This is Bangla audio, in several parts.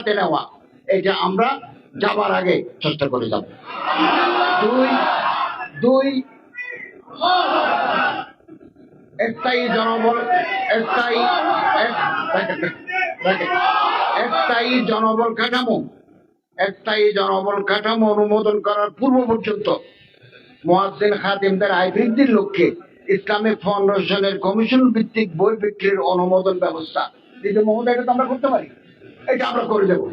হাতে নেওয়া। এটা আমরা যাবার আগে চেষ্টা করে যাব। দুই দুই, স্থায়ী জনবল, স্থায়ী স্থায়ী জনবল কাঠামো, স্থায়ী জনবল কাঠামো অনুমোদন করার পূর্ব পর্যন্ত মোয়াজ্জিন খাদিমদের আয় বৃদ্ধির লক্ষ্যে ইসলামিক ফাউন্ডেশনের কমিশন ভিত্তিক বই বিক্রির অনুমোদন ব্যবস্থা। দ্বিতীয় মহোদয়, এটা তো আমরা করতে পারি। এটা আমরা করে দেবো।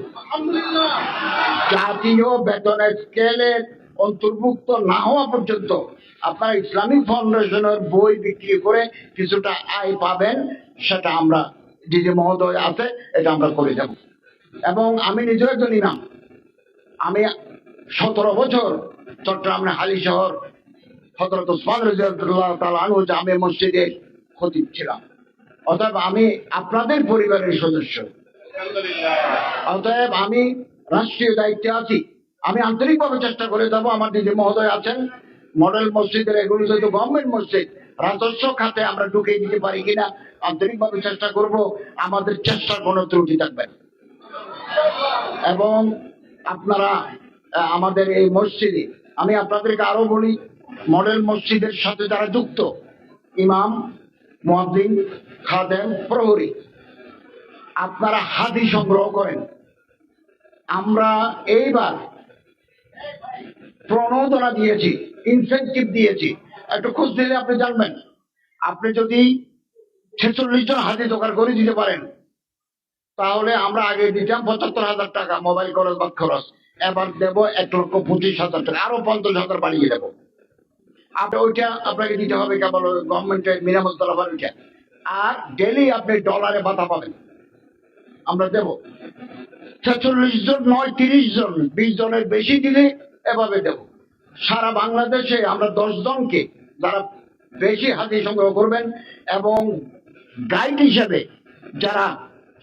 জাতীয় বেতনের স্কেলের অন্তর্ভুক্ত না হওয়া পর্যন্ত আপনারা ইসলামিক ফাউন্ডেশনের বই বিক্রি করে কিছুটা আয় পাবেন সেটা আমরা যে মহোদয় আছে এটা আমরা করে যাব এবং আমি নিজের একজন ইমাম। আমি সতেরো বছর চট্টগ্রামের হালি শহর হজরত ওসমান রাজিয়াল্লাহু আনহু জামে মসজিদের খতিব ছিলাম। অতএব আমি আপনাদের পরিবারের সদস্য। অতএব আমি রাষ্ট্রীয় দায়িত্বে আছি। আমি আন্তরিকভাবে চেষ্টা করে যাব। আমার দিদি মহোদয় আছেন। মডেল মসজিদের এগুলো যেহেতু গভর্নমেন্ট মসজিদ, রাজস্ব খাতে আমরা ঢুকিয়ে দিতে পারি কিনা আন্তরিকভাবে চেষ্টা করব। আমাদের চেষ্টার কোনো ত্রুটি থাকবে এবং আপনারা আমাদের এই মসজিদে, আমি আপনাদেরকে আরও বলি, মডেল মসজিদের সাথে যারা যুক্ত, ইমাম মুয়াদ্দিন খাদেম, প্রহরী আপনারা হাদি সংগ্রহ করেন। আমরা এইবার প্রণোদনা দিয়েছি ইনসেন্টিভ দিয়েছি। একটু খোঁজ দিলে আপনি জানবেন। আপনি যদি ছেচল্লিশ জন হাজি জোগাড় করে দিতে পারেন, তাহলে আমরা আগে দিতাম পঁচাত্তর হাজার টাকা মোবাইল খরচ বা খরচ। এবার দেবো এক লক্ষ পঁচিশ হাজার টাকা, আরও পঞ্চাশ হাজার বাড়িয়ে দেবো। আপনি ওইটা আপনাকে দিতে হবে কেবল গভর্নমেন্টের মিনামতলা ওইটা আর ডেলি আপনি ডলারে ভাতা পাবেন। আমরা দেব। ছেচল্লিশ জন, নয়, তিরিশ জন, বিশ জনের বেশি দিলে এভাবে দেব। সারা বাংলাদেশে আমরা দশ জনকে যারা বেশি হাতি সংগ্রহ করবেন এবং গাইড হিসেবে যারা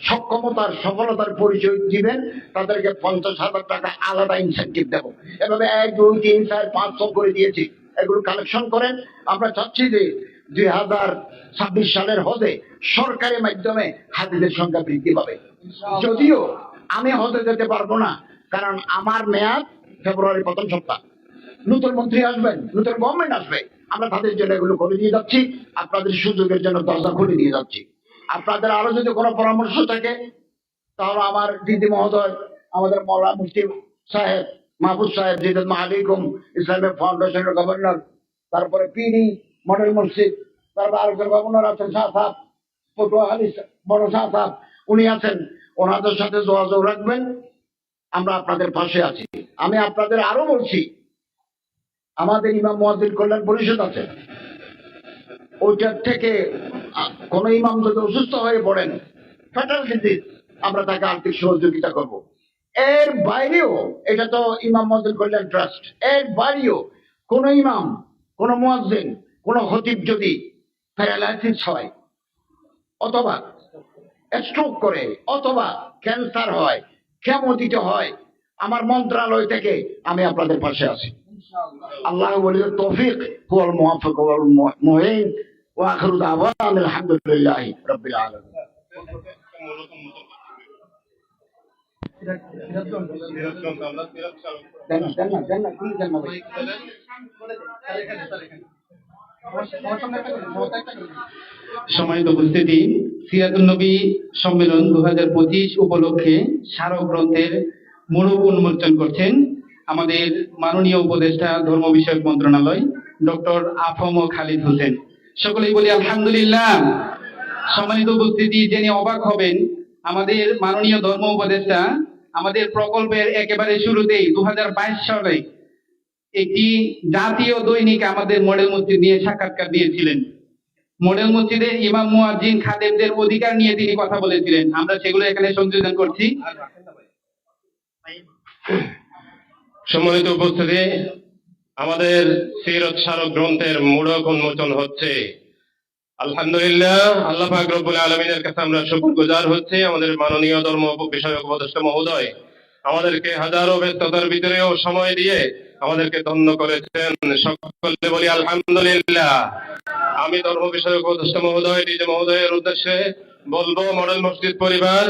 সক্ষমতার, সফলতার পরিচয় দিবেন, তাদেরকে পঞ্চাশ হাজার টাকা আলাদা ইনসেন্টিভ দেবো। এভাবে এক, দুই, তিন, চার, পাঁচ ছ করে দিয়েছি। এগুলো কালেকশন করেন। আমরা চাচ্ছি যে দুই হাজার ছাব্বিশ সালের হজে সরকারি মাধ্যমে হাতিদের সংখ্যা বৃদ্ধি পাবে। যদিও আমি হজে যেতে পারব না, কারণ আমার মেয়াদ ফেব্রুয়ারি প্রথম সপ্তাহ। নতুন মন্ত্রী আসবেন, নতুন গভর্নমেন্ট আসবে। আমরা তাদের জন্য এগুলো করে দিয়ে যাচ্ছি, আপনাদের সুযোগের জন্য দরজা খুলে দিয়ে যাচ্ছি। আপনাদের আরও যদি কোনো পরামর্শ থাকে, তাহলে আমার দিদি মহোদয়, আমাদের মৌলা মুফতি সাহেব মাহবুব সাহেব জিদাদ মাহালিকুম ইসলামিক ফাউন্ডেশনের গভর্নর তারপরে পিডি মডেল মসজিদ, তারপর আরেকজন গভর্নর আছেন শাহ সাহেব পটুয়াখালী, বড় শাহ সাহেব উনি আছেন। ওনাদের সাথে যোগাযোগ রাখবেন। আমরা আপনাদের পাশে আছি। আমি আপনাদের আরও বলছি, আমাদের ইমাম মহাজির কল্যাণ পরিষদ আছে। ওইটার থেকে কোন ইমাম যদি অসুস্থ হয়ে পড়েন ডিজিজ আমরা তাকে আর্থিক সহযোগিতা করব। এর বাইরেও, এটা তো ইমাম মহাজির কল্যাণ ট্রাস্ট। এর বাইরেও কোন ইমাম, কোন মুয়াজ্জিন, কোন খতিব যদি প্যারালাইসিস হয়, অথবা স্ট্রোক করে অথবা ক্যান্সার হয় ক্ষমতিত হয় আমার মন্ত্রণালয় থেকে আমি আপনাদের পাশে আছি। আল্লাহ বলি তৌফিক হুয়াল মুওয়াফিক ওয়াল মুহিন ওয়া আখিরু দাওয়ানা আলহামদুলিল্লাহি রাব্বিল আলামিন। দেন না, দেন না, দেন সম্মানিত উপস্থিতি। সিরাতুল নবী সম্মেলন দু হাজার পঁচিশ উপলক্ষে স্মারক গ্রন্থের মোড়ক উন্মোচন করছেন আমাদের মাননীয় উপদেষ্টা ধর্ম বিষয়ক মন্ত্রণালয়, ডক্টর আফম খালিদ হোসেন। সকলেই বলি আলহামদুলিল্লাহ। সম্মানিত উপস্থিতি, জেনে অবাক হবেন, আমাদের মাননীয় ধর্ম উপদেষ্টা আমাদের প্রকল্পের একেবারে শুরুতেই দু হাজার বাইশ সালে একটি জাতীয় দৈনিক আমাদের মডেল মসজিদ নিয়ে সাক্ষাৎকার দিয়েছিলেন। মডেল মসজিদে ইমাম মুয়াজ্জিন খাদেমদের অধিকার নিয়ে তিনি কথা বলেছিলেন। আমরা সেগুলো এখানে সংযোজন করছি। সম্মানিত উপস্থিতি, আমাদের সিরত স্মারক গ্রন্থের মূঢ়ক উন্মোচন হচ্ছে। আলহামদুলিল্লাহ, আল্লাহ পাক রব্বুল আলমিনের কাছে আমরা শুকর গুজার হচ্ছে, আমাদের মাননীয় ধর্ম বিষয়ক উপদেষ্টা মহোদয়। আমাদেরকে হাজারো ব্যস্ততার ভিতরেও সময় দিয়ে আমাদেরকে ধন্য করেছেন। সকলে বলি আলহামদুলিল্লাহ। আমি ধর্ম বিষয়ক উপদেষ্টা মহোদয় ডিজে মহোদয়ের উদ্দেশ্যে বলব, মডেল মসজিদ পরিবার,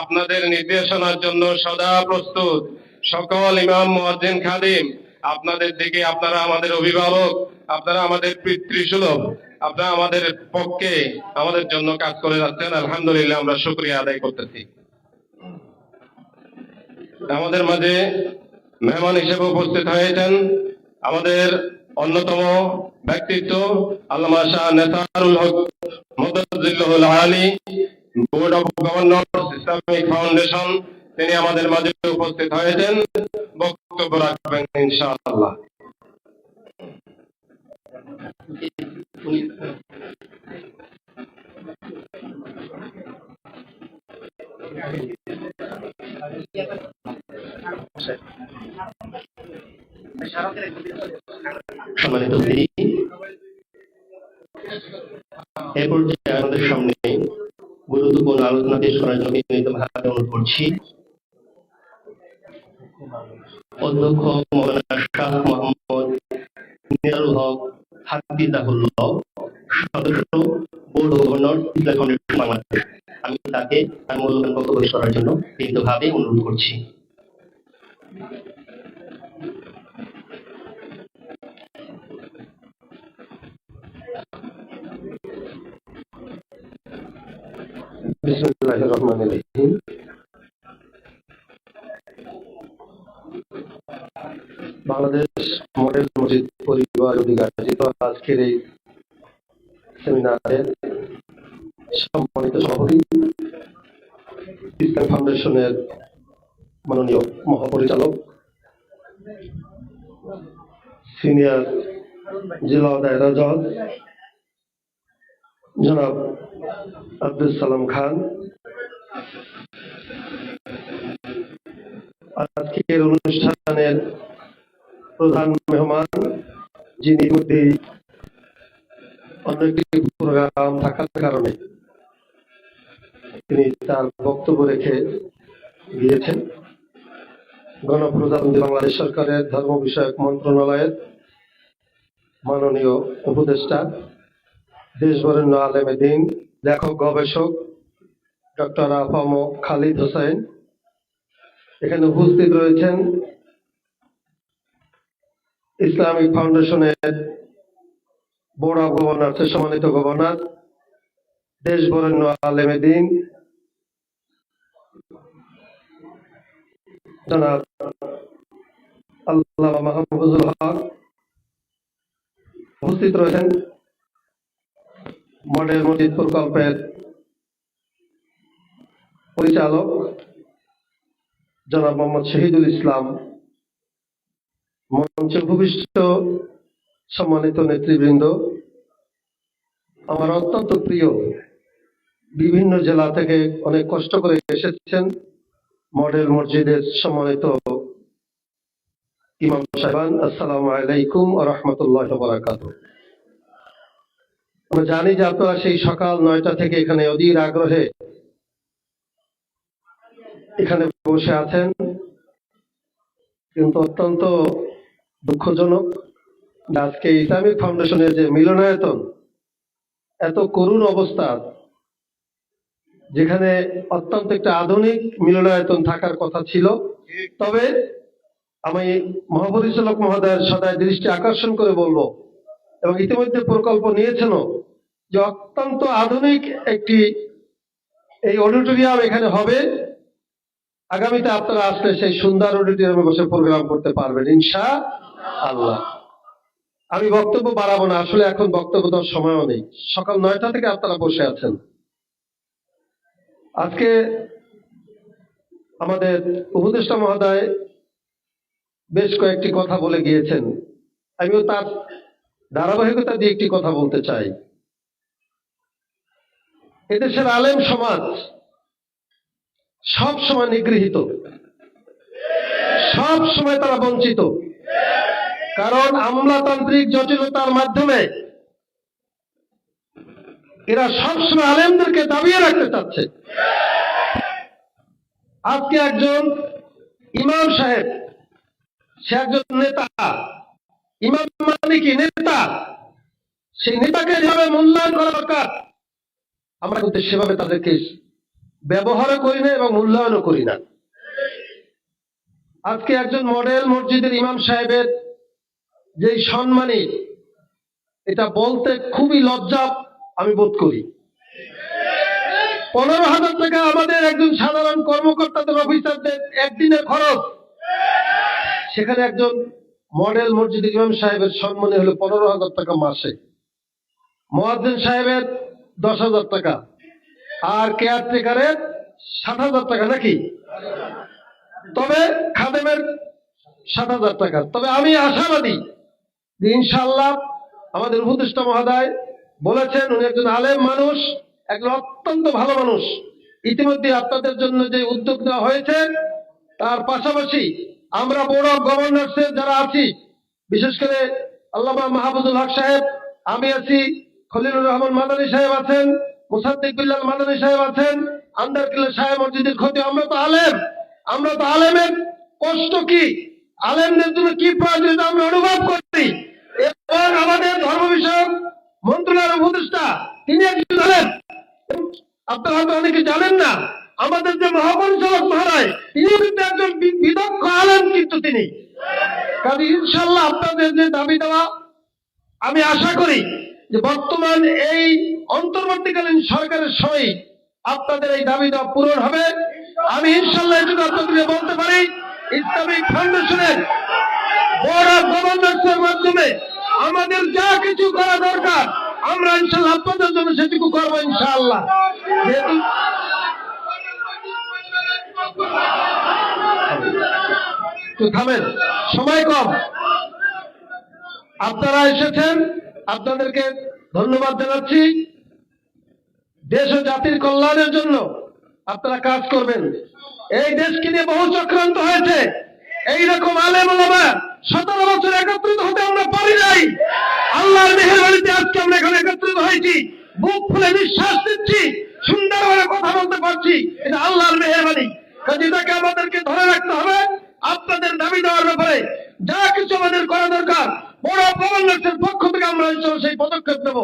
আপনাদের নির্দেশনার জন্য সদা প্রস্তুত। সকল ইমাম, মুয়াজ্জিন, খাদিম, আপনাদের দিকে আপনারা আমাদের অভিভাবক, আপনারা আমাদের পিতৃসুলভ, আপনারা আমাদের পক্ষে আমাদের জন্য কাজ করে যাচ্ছেন। আলহামদুলিল্লাহ আমরা শুক্রিয়া আদায় করতেছি। আমাদের মাঝে মেহমান হিসেবে উপস্থিত হয়েছেন আমাদের অন্যতম ব্যক্তিত্ব আল্লামা Shah Netarul Haque মুদাজ্জিল্লাহুল Ali board of governor Islamic foundation তিনি আমাদের মাঝে উপস্থিত হয়েছেন। বক্তব্য রাখবেন ইনশাআল্লাহ। আমাদের সামনে গুরুত্বপূর্ণ আলোচনা পেশ করার জন্য বিনীতভাবে অনুরোধ করছি। অধ্যক্ষ মৌলানা শাহ মোহাম্মদ নিয়ারুল হক হাফিজাহুল্লাহ, সদস্য গভর্নর বাংলাদেশ আমি তাকে তার মূল্যবান বক্তব্য করার জন্য বিনীতভাবে অনুরোধ করছি। বাংলাদেশ মডেল মসজিদ পরিবার অধিকার। আজকের এই সেমিনারের সম্মানিত সভাপতি ইসলাম ফাউন্ডেশনের মাননীয় মহাপরিচালক, সিনিয়র জেলা দায়রা জজ, জনাব আব্দুল সালাম খান। আজকের অনুষ্ঠানের প্রধান মেহমান যিনি অন্য প্রোগ্রাম থাকার কারণে তিনি তার বক্তব্য রেখে গণপ্রজাতন্ত্রী বাংলাদেশ সরকারের ধর্ম বিষয়ক মন্ত্রণালয়ের মাননীয় উপদেষ্টা, দেশবরেণ্য আলেমে দিন, লেখক, গবেষক ডক্টর আফম খালিদ হোসেন। এখানে উপস্থিত রয়েছেন ইসলামিক ফাউন্ডেশনের অফ গভর্নর সম্মানিত গভর্নর, দেশ বরেণ্য আলেমে দিন। আল্লাহ উপস্থিত রয়েছেন মডেল প্রকল্পের পরিচালক জনাব মোহাম্মদ শহীদুল ইসলাম মঞ্চ উপবিষ্ট সম্মানিত নেতৃবৃন্দ আমার অত্যন্ত প্রিয়। বিভিন্ন জেলা থেকে অনেক কষ্ট করে এসেছেন। মডেল মসজিদের সম্মানিত ইমাম সাহেবান, আসসালামু আলাইকুম রহমতুল্লাহ বারাকাতুহ। আমরা জানি যে আপনারা সেই সকাল নয়টা থেকে এখানে অধীর আগ্রহে এখানে বসে আছেন। কিন্তু অত্যন্ত দুঃখজনক আজকে ইসলামিক ফাউন্ডেশনের যে মিলনায়তন এত করুণ অবস্থা যেখানে অত্যন্ত একটা আধুনিক মিলনায়তন থাকার কথা ছিল। তবে আমি মহাপরিচালক মহোদয়ের সদায় দৃষ্টি আকর্ষণ করে বলব এবং ইতিমধ্যে প্রকল্প নিয়েছেন যে অত্যন্ত আধুনিক একটি এই অডিটোরিয়াম এখানে হবে। আগামীতে আপনারা আসলে সেই সুন্দর অডিটোরিয়ামে বসে প্রোগ্রাম করতে পারবেন ইনশা আল্লাহ আমি বক্তব্য বাড়াবো না, আসলে এখন বক্তব্য দেওয়ার সময়ও নেই। সকাল নয়টা থেকে আপনারা বসে আছেন। আজকে আমাদের উপদেষ্টা মহোদয় বেশ কয়েকটি কথা বলে গিয়েছেন। আমিও তার ধারাবাহিকতা দিয়ে একটি কথা বলতে চাই। এদেশের আলেম সমাজ সব সময় নিগৃহীত। সব সময় তারা বঞ্চিত। কারণ আমলাতান্ত্রিক জটিলতার মাধ্যমে এরা সবসময় আলেমদেরকে দাবিয়ে রাখতে চাচ্ছে। আজকে একজন ইমাম সাহেব, সে একজন নেতা, ইমাম মানে কি নেতা, সেই নেতাকে যেভাবে মূল্যায়ন করা দরকার, আমরা কিন্তু সেভাবে তাদেরকে ব্যবহারও করি না এবং মূল্যায়নও করি না। আজকে একজন মডেল মসজিদের ইমাম সাহেবের যেই সম্মানী এটা বলতে খুবই লজ্জা আমি বোধ করি। পনেরো হাজার টাকা আমাদের একজন সাধারণ কর্মকর্তাদের অফিসারদের একদিনের খরচ। সেখানে একজন মডেল মসজিদের ইমাম সাহেবের সম্মানী হলো পনেরো হাজার টাকা মাসে। মোয়াজ্জেন সাহেবের দশ হাজার টাকা। আর কেয়ারটেকারের ষাট হাজার টাকা নাকি? তবে খাদেমের ষাট হাজার টাকা। তবে আমি আশাবাদী যে ইনশাল্লাহ আমাদের উপদেষ্টা মহোদয় বলেছেন, উনি একজন আলেম মানুষ, একজন অত্যন্ত ভালো মানুষ। ইতিমধ্যে আপনাদের জন্য যে উদ্যোগ নেওয়া হয়েছে, তার পাশাপাশি আমরা বোর্ড অফ গভর্নর্সের যারা আছি, বিশেষ করে আল্লামা মাহবুবুল হক সাহেব, আমি আছি, খলিলুর রহমান মাদানী সাহেব আছেন, মুসাদ্দিক বিল্লাল মাদানী সাহেব আছেন আন্দারকিল্লা সাহেব মসজিদের ক্ষতি আমরা তো আলেম, আমরা তো আলেমের কষ্ট কি? আলেমদের জন্য কি প্রয়োজন আমরা অনুভব করি। আমাদের ধর্ম বিষয়ক উপদেষ্টা, তিনি একজন আলেম। আপনারা হয়তো অনেকে জানেন না, আমাদের যে মহাপরিচালক তিনি কিন্তু একজন বি- বিদগ্ধ আলেম কিন্তু তিনি। কাজে ইনশাল্লাহ আপনাদের যে দাবি দেওয়া, আমি আশা করি যে বর্তমান এই অন্তর্বর্তীকালীন সরকারের সময় আপনাদের এই দাবি দেওয়া পূরণ হবে। আমি ইনশাল্লাহ এটুকু আপনাদেরকে বলতে পারি, ইসলামিক ফাউন্ডেশনের বোর্ড অফ গভর্নর্সের মাধ্যমে আমাদের যা কিছু করা দরকার, আমরা ইনশাল্লাহ আপনাদের জন্য সেটুকু করব ইনশাল্লাহ। একটু থামেন, সময় কম। আপনারা এসেছেন, আপনাদেরকে ধন্যবাদ জানাচ্ছি। দেশ ও জাতির কল্যাণের জন্য আপনারা কাজ করবেন। এই দেশকে নিয়ে বহু চক্রান্ত হয়েছে। এইরকম আলেম ওলামা সতেরো বছর একত্রিত হতে আমরা পারি নাই। আল্লাহর মেহরবানিতে আজকে আমরা এখানে একত্রিত হয়েছি। বুক ফুলে নিঃশ্বাস দিচ্ছি সুন্দরভাবে কথা বলতে পারছি। এটা আল্লাহর মেহরবানি। কাজে এটাকে আমাদেরকে ধরে রাখতে হবে। আপনাদের দাবি দেওয়ার ব্যাপারে যা কিছু আমাদের করা দরকার, বড় গভর্নমেন্টের পক্ষ থেকে আমরা সেই পদক্ষেপ নেব।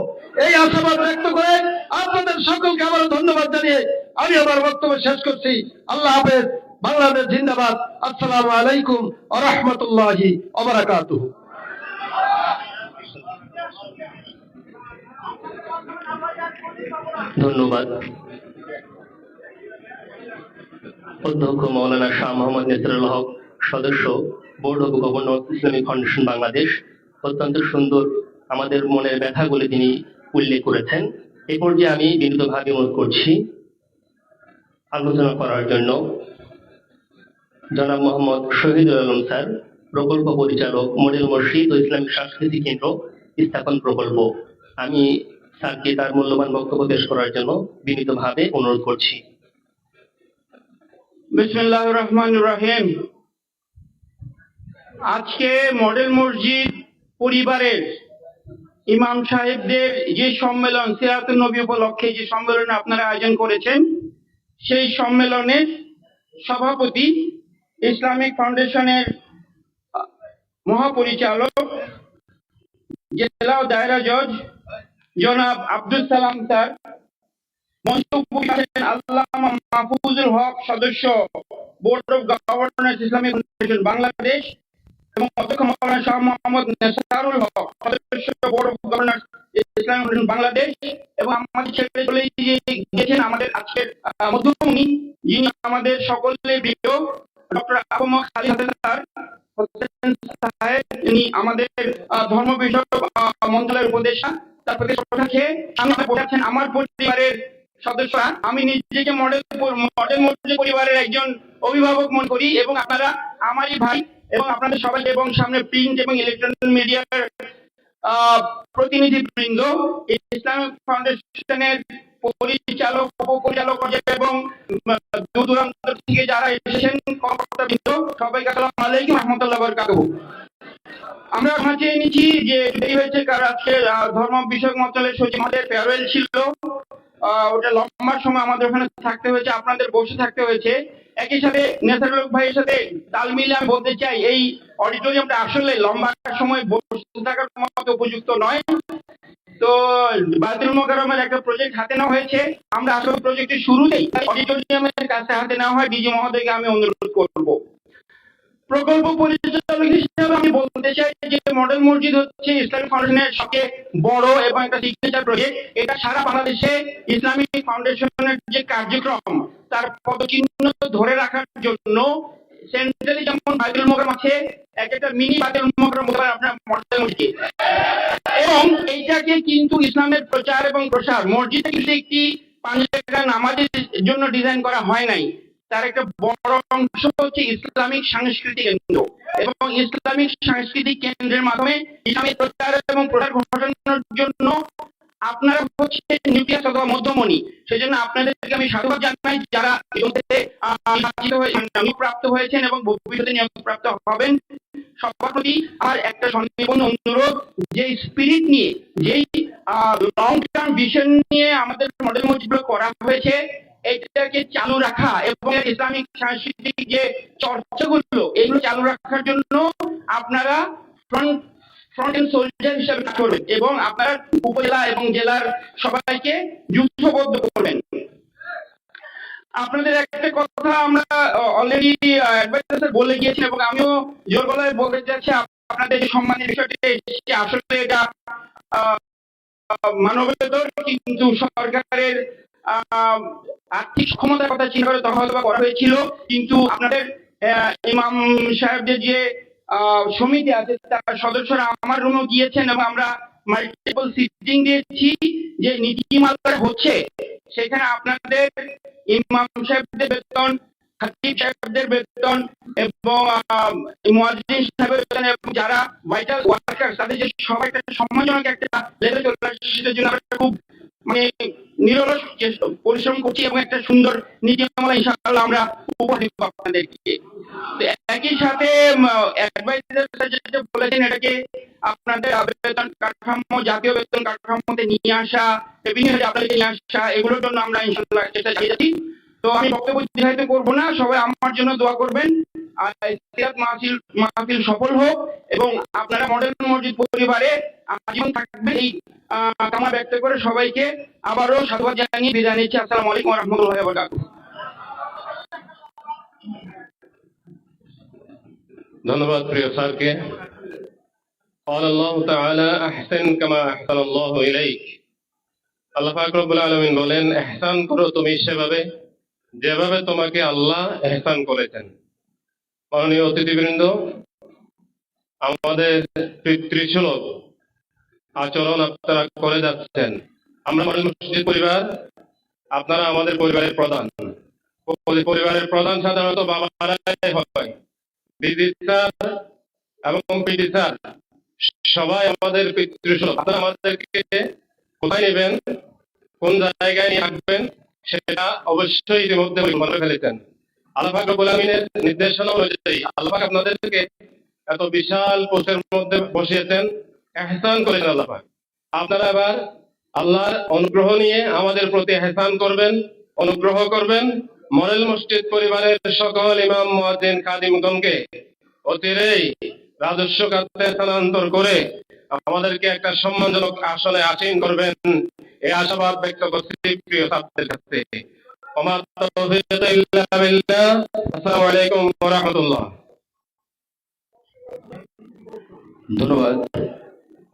এই আশাবাদ ব্যক্ত করে আপনাদের সকলকে আবারও ধন্যবাদ জানিয়ে আমি আমার বক্তব্য শেষ করছি। আল্লাহ হাফেজ। বাংলাদেশ জিন্দাবাদ। আসসালামু আলাইকুম আ রহমতুল্লাহি ধন্যবাদ। অধ্যক্ষ মৌলানা শাহ মোহাম্মদ নেসরুল হক, সদস্য, board of governor Islamic foundation Bangladesh. অত্যন্ত সুন্দর আমাদের মনের ব্যথাগুলি তিনি উল্লেখ করেছেন। এ পর্যায়ে আমি বিনীতভাবে অনুরোধ করছি আলোচনা করার জন্য। জনাব মোহাম্মদ শহীদুল আলম স্যার, প্রকল্প পরিচালক মডেল মসজিদ ও ইসলামিক সাংস্কৃতিক কেন্দ্র স্থাপন প্রকল্প। আমি স্যারকে তার মূল্যবান বক্তব্য পেশ করার জন্য বিনীতভাবে অনুরোধ করছি। বিসমিল্লাহ রহমান রহিম। আজকে মডেল মসজিদ পরিবারের ইমাম সাহেবদের যে সম্মেলন সিরাতুল নবী উপলক্ষে যে সম্মেলন আপনারা আয়োজন করেছেন, সেই সম্মেলনের সভাপতি ইসলামিক ফাউন্ডেশনের মহাপরিচালক, জেলা ও দায়রা জজ, জনাব আব্দুল সালাম স্যার মঞ্চে আল্লামা মাহফুজুল হক সদস্য board of governors Islamic foundation Bangladesh এবং অধ্যক্ষ শাহ মোহাম্মদ নেসারুল হক সদস্য board of governors Islamic foundation Bangladesh এবং আমাদের ছেড়ে চলে গিয়েছেন আমাদের আজকের মধ্যমণি যিনি আমাদের সকলের প্রিয় ডক্টর আহম খালিদ হাসান স্যার তিনি আমাদের ধর্ম বিষয়ক মন্ত্রণালয়ের উপদেষ্টা। তার প্রতি শ্রদ্ধা সামনে আমার পরিবারের সদস্যরা। আমি নিজেকে মডেল মডেল মডেল পরিবারের একজন অভিভাবক মনে করি এবং আপনারা, আমারই ভাই এবং আপনাদের সবাই এবং সামনে প্রিন্ট এবং ইলেকট্রনিক মিডিয়ার প্রতিনিধি বৃন্দ ইসলামিক ফাউন্ডেশনের পরিচালক, উপপরিচালক এবং দূর দূরান্ত থেকে যারা এসেছেন, কর্মকর্তা বৃন্দ, সবাইকে আসসালামু আলাইকুম রহমতুল্লাহ বরকাতুহু আমরা চেয়ে নিচ্ছি যে দেরি হয়েছে কারণ আজকে ধর্ম বিষয়ক মন্ত্রণালয়ের সচিব আমাদের ফেয়ারওয়েল ছিল। ওটা লম্বা সময় আমাদের ওখানে থাকতে হয়েছে, আপনাদের বসে থাকতে হয়েছে। একই সাথে নেসারুল হক ভাইয়ের সাথে তাল মিলে আমি বলতে চাই, এই অডিটোরিয়ামটা আসলে লম্বা সময় বসে থাকার মতো উপযুক্ত নয়। তো বায়তুল মোকাররমের একটা প্রজেক্ট হাতে নেওয়া হয়েছে। আমরা প্রজেক্টের শুরুতেই অডিটোরিয়ামের কাছে হাতে নেওয়া হয়। মহোদয়কে আমি অনুরোধ করব। প্রকল্প পরিচালক হিসেবে আমি বলতে চাই যে মডেল মসজিদ হচ্ছে ইসলামিক ফাউন্ডেশনের সবচেয়ে বড় এবং একটা সিগনেচার প্রজেক্ট এটা সারা বাংলাদেশে ইসলামিক ফাউন্ডেশনের যে কার্যক্রম, তার পদচিহ্ন ধরে রাখার জন্য সেন্ট্রালি যেমন বাইতুল মোকাররম আছে এক একটা মিনি বাইতুল মোকাররম হতে পারে আপনার মডেল মসজিদ। এবং এইটাকে কিন্তু ইসলামের প্রচার এবং প্রসার, মসজিদে কিন্তু একটি পাঁচ টাকা নামাজের জন্য ডিজাইন করা হয় নাই। তার একটা বড় অংশ হচ্ছে ইসলামিক সাংস্কৃতিক কেন্দ্র। এবং ইসলামিক সাংস্কৃতিক কেন্দ্রের মাধ্যমে ইসলামের প্রচার এবং প্রসার ঘটানোর জন্য আপনারা হচ্ছে নিউক্লিয়াস অথবা মধ্যমণি, সেজন্য আপনাদেরকে আমি সাধুবাদ জানাই যারা নিয়োগপ্রাপ্ত হয়েছেন এবং ভবিষ্যতে নিয়োগপ্রাপ্ত হবেন। সবার প্রতি আমার একটা অনুরোধ যে স্পিরিট নিয়ে, যেই লং টার্ম ভিশন নিয়ে আমাদের মডেল করা হয়েছে, এটাকে চালু রাখা এবং ইসলামিক, সাংস্কৃতিক যে চর্চাগুলো, এগুলো চালু রাখার জন্য আপনারা ফ্রন্ট ফ্রন্ট সোলজার হিসেবে কাজ করবেন এবং আপনারা উপজেলা এবং জেলার সবাইকে যুদ্ধবদ্ধ করবেন। আপনাদের একটা কথা আমরা অলরেডি বলে গিয়েছি এবং আমিও জোর গলায় বলতে চাচ্ছি আপনাদের সম্মানের বিষয়টি আসলে এটা মানবেতর কিন্তু সরকারের আর্থিক ক্ষমতার কথা চিন্তা করে তখন করা হয়েছিল, কিন্তু আপনাদের ইমাম সাহেবদের যে সমিতি আছে, তার সদস্যরা আমার রুমও গিয়েছেন এবং আমরা মাল্টিপল সিটিং দিয়েছি যে নীতিমালা হচ্ছে, সেখানে আপনাদের ইমাম সাহেবদের বেতন খাতিব সাহেবদের বেতন এবং মুয়াজ্জিন সাহেবের বেতন এবং যারা ভাইটাল ওয়ার্কার তাদের যে সবাই একটা সম্মানজনক একটা লেভেল চলে আসছে, সেটার জন্য আমরা খুব মানে নিরলস পরিশ্রম করছি এবং একটা সুন্দর নীতিমালা ইনশাআল্লাহ আমরা আমরা জন্য দোয়া করবেন। আর মাহফিল সফল হোক এবং আপনারা মডেল মসজিদ পরিবারে আজীবন থাকবেন। এই কামনা ব্যক্ত করে সবাইকে আবারও সাধুবাদ জানিয়ে বিদায় নিচ্ছি। আলাইকুম রহমতুল্লাহ ধন্যবাদ প্রিয় স্যারকে قال الله تعالى احسن كما احسن الله اليك আল্লাহ পাক রব্বুল আলামিন বলেন ইহসান করো তুমি সেভাবে যেভাবে তোমাকে আল্লাহ ইহসান করেছেন মাননীয় অতিথিবৃন্দ আমাদের পিতৃসুলভ আচরণ আপনারা করে যাচ্ছেন আমরা মডেল মসজিদ পরিবার আপনারা আমাদের পরিবারের প্রধান পরিবারের প্রধান সাধারণত বাবারাই হয় এবং সবাই আমাদের আপনারা আমাদেরকে কোথায় নেবেন? কোন জায়গায় নিয়ে সেটা অবশ্যই ইতিমধ্যে মনে ফেলেছেন। নির্দেশনা অনুযায়ী আপনাদেরকে এত বিশাল পোস্টের মধ্যে বসিয়েছেন। এহসান করেছেন আল্লাপাক আপনারা এবার আল্লাহর অনুগ্রহ নিয়ে আমাদের প্রতি এহসান করবেন, অনুগ্রহ করবেন মডেল মসজিদ পরিবারের সকল ইমাম মুয়াজ্জিন খাদিমগণকে অতিরেই রাজস্ব খাতে স্থানান্তর করে আমাদেরকে একটা সম্মানজনক আসনে আসীন করবেন এই আশাবাদ ব্যক্ত করছি প্রিয় ছাত্রদের কাছে। ধন্যবাদ।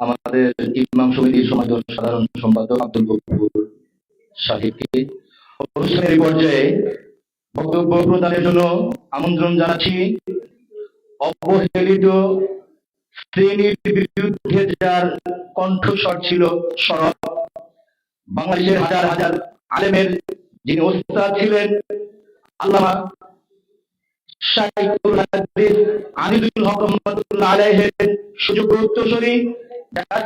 আমাদের ইমাম সমিতির সমাজ সাধারণ সম্পাদক আব্দুল গফুর সাহেবকে অনুষ্ঠানের পর্যায়ে বক্তব্য প্রদানের জন্য আমন্ত্রণ জানাচ্ছি। অবহেলিত শ্রেণির বিরুদ্ধে যার কণ্ঠস্বর ছিল সরব, বাংলাদেশের হাজার হাজার আলেমের যিনি ওস্তাদ ছিলেন, আল্লামা শাইখুল আনিদুল হক রহমতুল্লাহ আলাইহের সুযোগ্য উত্তরসূরি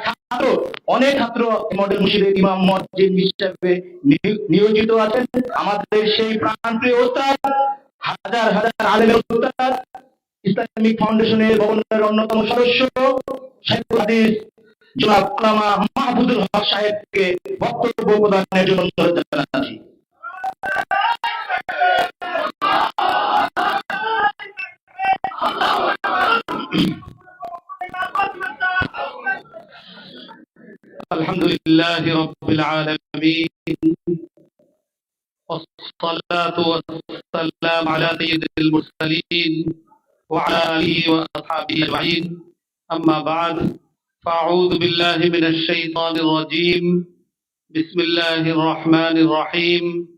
ছাত্র, অনেক ছাত্র মডেল মুর্শিদের ইমাম, মসজিদ হিসাবে নিয়োজিত আছেন। আমাদের সেই প্রাণপ্রিয় ওস্তাদ, হাজার হাজার আলেমের ওস্তাদ, ইসলামিক ফাউন্ডেশনের ভবনের অন্যতম সদস্য শাইখুল জনাব মাহফুজুল হক সাহেবকে বক্তব্য প্রদানের জন্য অনুরোধ জানাচ্ছি। الحمد لله رب العالمين والصلاة والسلام على سيد المرسلين وعلى آله وأصحابه أجمعين. أما بعد فأعوذ بالله من الشيطان الرجيم. بسم الله الرحمن الرحيم.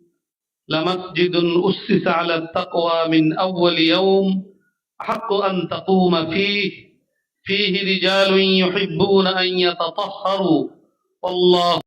لمسجد أسس على التقوى من أول يوم حق أن تقوم فيه. فيه رجال يحبون أن يتطهروا. والله